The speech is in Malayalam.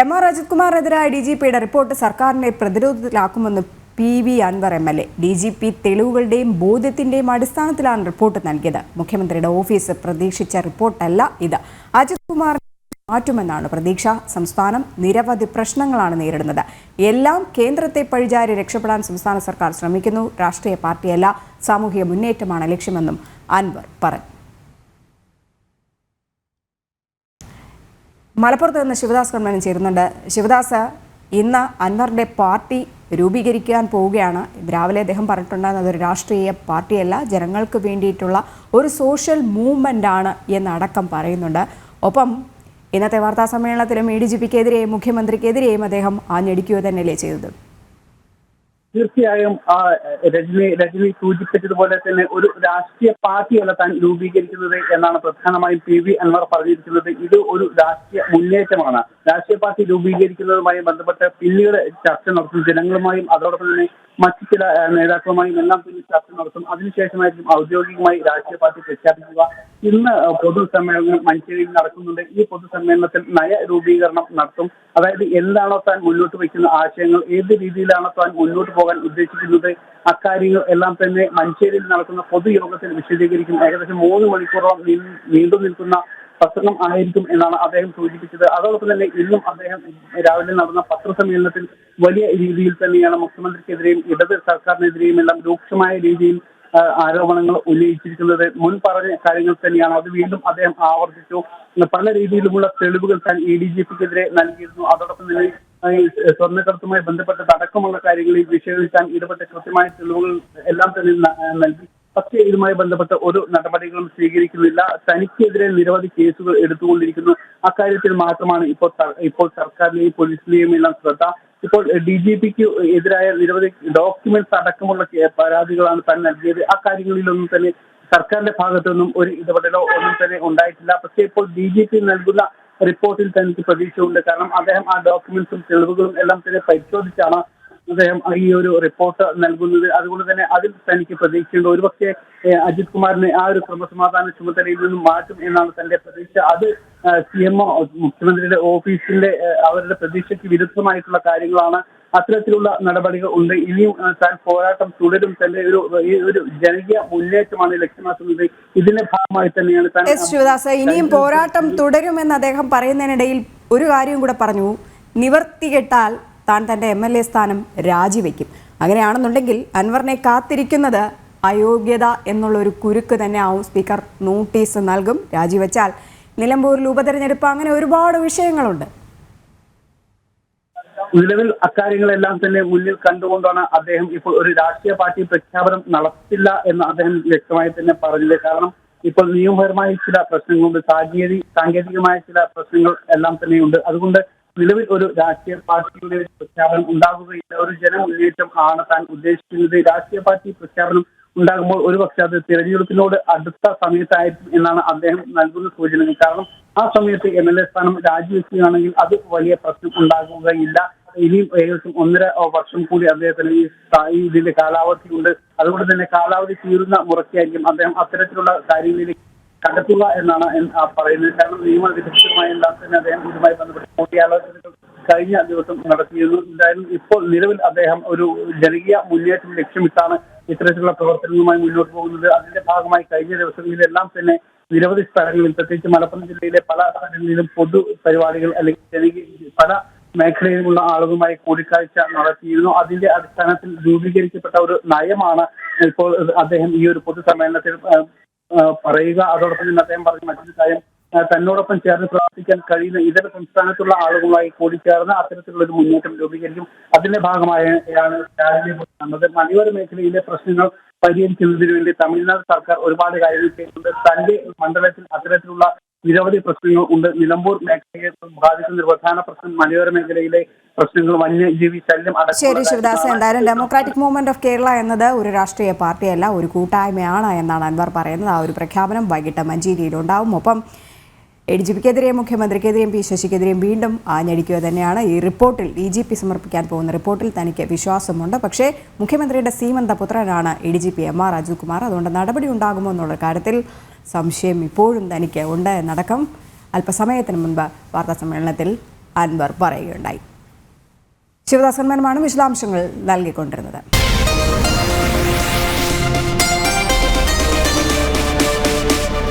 എം ആർ അജിത് കുമാറിനെതിരായ ഡി ജി പിയുടെ റിപ്പോർട്ട് സർക്കാരിനെ പ്രതിരോധത്തിലാക്കുമെന്ന് P V Anvar M L A. D G P തെളിവുകളുടെയും ബോധ്യത്തിന്റെയും അടിസ്ഥാനത്തിലാണ് റിപ്പോർട്ട് നൽകിയത്. മുഖ്യമന്ത്രിയുടെ ഓഫീസ് പ്രതീക്ഷിച്ച റിപ്പോർട്ടല്ല ഇത്. അജിത് കുമാർ മാറ്റുമെന്നാണ് പ്രതീക്ഷ. സംസ്ഥാനം നിരവധി പ്രശ്നങ്ങളാണ് നേരിടുന്നത്. എല്ലാം കേന്ദ്രത്തെ പഴിചാരി രക്ഷപ്പെടാൻ സംസ്ഥാന സർക്കാർ ശ്രമിക്കുന്നു. രാഷ്ട്രീയ പാർട്ടിയല്ല. സാമൂഹിക മുന്നേറ്റമാണ് ലക്ഷ്യമെന്നും അൻവർ പറഞ്ഞു. മലപ്പുറത്ത് നിന്ന് ശിവദാസ് കൺവനും ചേരുന്നുണ്ട്. ശിവദാസ് ഇന്ന് അൻവറിന്റെ പാർട്ടി രൂപീകരിക്കാൻ പോവുകയാണ്. രാവിലെ അദ്ദേഹം പറഞ്ഞിട്ടുണ്ടായിരുന്നത് അതൊരു രാഷ്ട്രീയ പാർട്ടിയല്ല ജനങ്ങൾക്ക് വേണ്ടിയിട്ടുള്ള ഒരു സോഷ്യൽ മൂവ്മെന്റ് ആണ് എന്നടക്കം പറയുന്നുണ്ട്. ഒപ്പം ഇന്നത്തെ വാർത്താ സമ്മേളനത്തിലും എ ഡി ജി പിക്കെതിരെയും മുഖ്യമന്ത്രിക്കെതിരെയും അദ്ദേഹം ആഞ്ഞടിക്കുക തന്നെയല്ലേ ചെയ്തത്? തീർച്ചയായും രജനി രജനി സൂചിപ്പിച്ചതുപോലെ തന്നെ ഒരു രാഷ്ട്രീയ പാർട്ടിയല്ല താൻ രൂപീകരിക്കുന്നത് എന്നാണ് പ്രധാനമായും പി വി അൻവർ പറഞ്ഞിരിക്കുന്നത്. ഇത് ഒരു രാഷ്ട്രീയ മുന്നേറ്റമാണ്. രാഷ്ട്രീയ പാർട്ടി രൂപീകരിക്കുന്നതുമായി ബന്ധപ്പെട്ട് പിന്നീട് ചർച്ച നടത്തും ജനങ്ങളുമായും അതോടൊപ്പം തന്നെ മറ്റു ചില നേതാക്കളുമായും എല്ലാം പിന്നെ ചർച്ച നടത്തും. അതിനുശേഷമായിരിക്കും ഔദ്യോഗികമായി രാഷ്ട്രീയ പാർട്ടി പ്രഖ്യാപിക്കുക. ഇന്ന് പൊതുസമ്മേളനം മഞ്ചേരിയിൽ നടക്കുന്നുണ്ട്. ഈ പൊതുസമ്മേളനത്തിൽ നയ രൂപീകരണം നടത്തും. അതായത് എന്താണോ താൻ മുന്നോട്ട് വയ്ക്കുന്ന ആശയങ്ങൾ ഏത് രീതിയിലാണോ താൻ മുന്നോട്ട് പോകാൻ ഉദ്ദേശിക്കുന്നത് അക്കാര്യങ്ങൾ എല്ലാം തന്നെ മഞ്ചേരിയിൽ നടക്കുന്ന പൊതുയോഗത്തിൽ വിശദീകരിക്കും. ഏകദേശം മൂന്ന് മണിക്കൂറോളം നീണ്ടു നിൽക്കുന്ന പ്രസംഗം ആയിരിക്കും എന്നാണ് അദ്ദേഹം സൂചിപ്പിച്ചത്. അതോടൊപ്പം തന്നെ ഇന്നും അദ്ദേഹം രാവിലെ നടന്ന പത്രസമ്മേളനത്തിൽ വലിയ രീതിയിൽ തന്നെയാണ് മുഖ്യമന്ത്രിക്കെതിരെയും ഇടത് സർക്കാരിനെതിരെയും എല്ലാം രൂക്ഷമായ രീതിയിൽ ആരോപണങ്ങൾ ഉന്നയിച്ചിരിക്കുന്നത്. മുൻ പറഞ്ഞ കാര്യങ്ങൾ തന്നെയാണ്. അത് വീണ്ടും അദ്ദേഹം ആവർത്തിച്ചു. പല രീതിയിലുമുള്ള തെളിവുകൾ താൻ എ ഡി ജി പിക്കെതിരെ നൽകിയിരുന്നു. അതോടൊപ്പം തന്നെ സ്വർണക്കടത്തുമായി ബന്ധപ്പെട്ട അടക്കമുള്ള കാര്യങ്ങളിൽ വിഷയത്തിൽ താൻ ഇടപെട്ട കൃത്യമായ തെളിവുകൾ എല്ലാം തന്നെ നൽകി. പക്ഷേ ഇതുമായി ബന്ധപ്പെട്ട് ഒരു നടപടികളും സ്വീകരിക്കുന്നില്ല. തനിക്കെതിരെ നിരവധി കേസുകൾ എടുത്തുകൊണ്ടിരിക്കുന്നു. അക്കാര്യത്തിൽ മാത്രമാണ് ഇപ്പോൾ ഇപ്പോൾ സർക്കാരിനെയും പോലീസിനെയും എല്ലാം ശ്രദ്ധ. ഇപ്പോൾ ഡി ജി പിക്ക് എതിരായ നിരവധി ഡോക്യുമെന്റ്സ് അടക്കമുള്ള പരാതികളാണ് താൻ നൽകിയത്. ആ കാര്യങ്ങളിലൊന്നും തന്നെ സർക്കാരിന്റെ ഭാഗത്തുനിന്നും ഒരു ഇടപെടലോ ഒന്നും തന്നെ ഉണ്ടായിട്ടില്ല. പക്ഷേ ഇപ്പോൾ ഡി ജി പി നൽകുന്ന റിപ്പോർട്ടിൽ തനിക്ക് പ്രതീക്ഷയുണ്ട്. കാരണം അദ്ദേഹം ആ ഡോക്യുമെന്റ്സും തെളിവുകളും എല്ലാം തന്നെ പരിശോധിച്ചാണ് അദ്ദേഹം ഈ ഒരു റിപ്പോർട്ട് നൽകുന്നത്. അതുകൊണ്ട് തന്നെ അതിൽ തനിക്ക് പ്രതീക്ഷയുണ്ട്. ഒരുപക്ഷെ അജിത് കുമാറിനെ ആ ഒരു ക്രമസമാധാന ചുമതലയിൽ നിന്നും മാറ്റും എന്നാണ് തന്റെ പ്രതീക്ഷ. അത് സി എം ഒ മുഖ്യമന്ത്രിയുടെ ഓഫീസിന്റെ അവരുടെ പ്രതീക്ഷയ്ക്ക് വിരുദ്ധമായിട്ടുള്ള കാര്യങ്ങളാണ്. അത്തരത്തിലുള്ള നടപടികൾ ഉണ്ട്. ഇനിയും താൻ പോരാട്ടം തുടരും. തന്റെ ഒരു ഒരു ജനകീയ മുന്നേറ്റമാണ് ലക്ഷ്യമാക്കുന്നത്. ഇതിന്റെ ഭാഗമായി തന്നെയാണ് താൻ ശിവദാസ് ഇനിയും പോരാട്ടം തുടരുമെന്ന് അദ്ദേഹം പറയുന്നതിനിടയിൽ ഒരു കാര്യം കൂടെ പറഞ്ഞു. നിവർത്തി കെട്ടാൽ താൻ തന്റെ എം എൽ എ സ്ഥാനം രാജിവെക്കും. അങ്ങനെയാണെന്നുണ്ടെങ്കിൽ അൻവറിനെ കാത്തിരിക്കുന്നത് അയോഗ്യത എന്നുള്ളൊരു കുരുക്ക് തന്നെ ആവും സ്പീക്കർ നോട്ടീസ് നൽകും. രാജിവെച്ചാൽ നിലമ്പൂരിൽ ഉപതെരഞ്ഞെടുപ്പ് അങ്ങനെ ഒരുപാട് വിഷയങ്ങളുണ്ട്. നിലവിൽ അക്കാര്യങ്ങളെല്ലാം തന്നെ മുന്നിൽ കണ്ടുകൊണ്ടാണ് അദ്ദേഹം ഇപ്പോൾ ഒരു രാഷ്ട്രീയ പാർട്ടി പ്രഖ്യാപനം നടത്തില്ല എന്ന് അദ്ദേഹം വ്യക്തമായി തന്നെ പറഞ്ഞത് കാരണം ഇപ്പോൾ നിയമപരമായ ചില പ്രശ്നങ്ങളുണ്ട്. സാങ്കേതിക സാങ്കേതികമായ ചില പ്രശ്നങ്ങൾ എല്ലാം തന്നെയുണ്ട്. അതുകൊണ്ട് നിലവിൽ ഒരു രാഷ്ട്രീയ പാർട്ടിയുടെ പ്രഖ്യാപനം ഉണ്ടാകുകയില്ല. ഒരു ജനമുന്നേറ്റം ആണ് താൻ ഉദ്ദേശിക്കുന്നത്. രാഷ്ട്രീയ പാർട്ടി പ്രഖ്യാപനം ഉണ്ടാകുമ്പോൾ ഒരുപക്ഷെ അത് തിരഞ്ഞെടുപ്പിനോട് അടുത്ത സമയത്തായിരിക്കും എന്നാണ് അദ്ദേഹം നൽകുന്ന സൂചനകൾ. കാരണം ആ സമയത്ത് എം എൽ എ സ്ഥാനം രാജിവെക്കുകയാണെങ്കിൽ അത് വലിയ പ്രശ്നം ഉണ്ടാകുകയില്ല. ഇനിയും ഏകദേശം ഒന്നര വർഷം കൂടി അദ്ദേഹത്തിന് ഈ ഇതിന്റെ കാലാവധി ഉണ്ട്. അതുകൊണ്ട് തന്നെ കാലാവധി തീരുന്ന മുറയ്ക്കായിരിക്കും അദ്ദേഹം അത്തരത്തിലുള്ള കാര്യങ്ങളിലേക്ക് കണ്ടെത്തുക എന്നാണ് പറയുന്നത്. കാരണം നിയമ വിദഗ്ധമായ തന്നെ അദ്ദേഹം ഇതുമായി ബന്ധപ്പെട്ട് കൂടിയാലോചനകൾ കഴിഞ്ഞ ദിവസം നടത്തിയിരുന്നു. എന്തായാലും ഇപ്പോൾ നിലവിൽ അദ്ദേഹം ഒരു ജനകീയ മുന്നേറ്റം ലക്ഷ്യമിട്ടാണ് ഇത്തരത്തിലുള്ള പ്രവർത്തനങ്ങളുമായി മുന്നോട്ട് പോകുന്നത്. അതിന്റെ ഭാഗമായി കഴിഞ്ഞ ദിവസങ്ങളിലെല്ലാം തന്നെ നിരവധി സ്ഥലങ്ങളിൽ പ്രത്യേകിച്ച് മലപ്പുറം ജില്ലയിലെ പല സ്ഥലങ്ങളിലും പൊതു പരിപാടികൾ അല്ലെങ്കിൽ ജനകീയ പല മേഖലയിലുള്ള ആളുകളുമായി കൂടിക്കാഴ്ച നടത്തിയിരുന്നു. അതിന്റെ അടിസ്ഥാനത്തിൽ രൂപീകരിക്കപ്പെട്ട ഒരു നയമാണ് ഇപ്പോൾ അദ്ദേഹം ഈ ഒരു പൊതുസമ്മേളനത്തിൽ പറയുക. അതോടൊപ്പം തന്നെ അദ്ദേഹം പറഞ്ഞ മറ്റൊരു കാര്യം തന്നോടൊപ്പം ചേർന്ന് പ്രവർത്തിക്കാൻ കഴിയുന്ന ഇതര സംസ്ഥാനത്തുള്ള ആളുകളുമായി കൂടിച്ചേർന്ന് അത്തരത്തിലുള്ള ഒരു മുന്നേറ്റം രൂപീകരിക്കും. അതിന്റെ ഭാഗമായാണ് രാവിലെ മലയോര മേഖലയിലെ പ്രശ്നങ്ങൾ പരിഹരിക്കുന്നതിന് വേണ്ടി തമിഴ്നാട് സർക്കാർ ഒരുപാട് കാര്യങ്ങൾ ചെയ്യുന്നുണ്ട്. തന്റെ മണ്ഡലത്തിൽ അത്തരത്തിലുള്ള നിരവധി പ്രശ്നങ്ങൾ ഉണ്ട്. നിലമ്പൂർ മേഖലയെ ബാധിക്കുന്ന ഒരു പ്രധാന പ്രശ്നം മലയോര മേഖലയിലെ പ്രശ്നങ്ങൾ വന്യജീവി ശല്യം ശരി ശിവദാസ്. എന്തായാലും ഡെമോക്രാറ്റിക് മൂവ്മെന്റ് ഓഫ് കേരള എന്നത് ഒരു രാഷ്ട്രീയ പാർട്ടിയല്ല ഒരു കൂട്ടായ്മയാണ് എന്നാണ് അൻവർ പറയുന്നത്. ആ ഒരു പ്രഖ്യാപനം വൈകിട്ട് മഞ്ചേരിയിൽ ഉണ്ടാവും. ഒപ്പം എ ഡി ജി പിക്കെതിരെയും മുഖ്യമന്ത്രിക്കെതിരെയും പി ശശിക്കെതിരെയും വീണ്ടും ആഞ്ഞടിക്കുക തന്നെയാണ് ഈ റിപ്പോർട്ടിൽ ഡി ജി പി സമർപ്പിക്കാൻ പോകുന്ന റിപ്പോർട്ടിൽ തനിക്ക് വിശ്വാസമുണ്ട്. പക്ഷേ മുഖ്യമന്ത്രിയുടെ സീമന്ത പുത്രനാണ് A D G P M R Ajith Kumar അതുകൊണ്ട് നടപടി ഉണ്ടാകുമോ എന്നുള്ള കാര്യത്തിൽ സംശയം ഇപ്പോഴും തനിക്ക് ഉണ്ട് എന്നടക്കം അല്പസമയത്തിന് മുൻപ് വാർത്താ സമ്മേളനത്തിൽ അൻവർ പറയുകയുണ്ടായി. ശിവദാസൻ മേനമാണ് വിശദാംശങ്ങൾ നൽകിക്കൊണ്ടിരുന്നത്.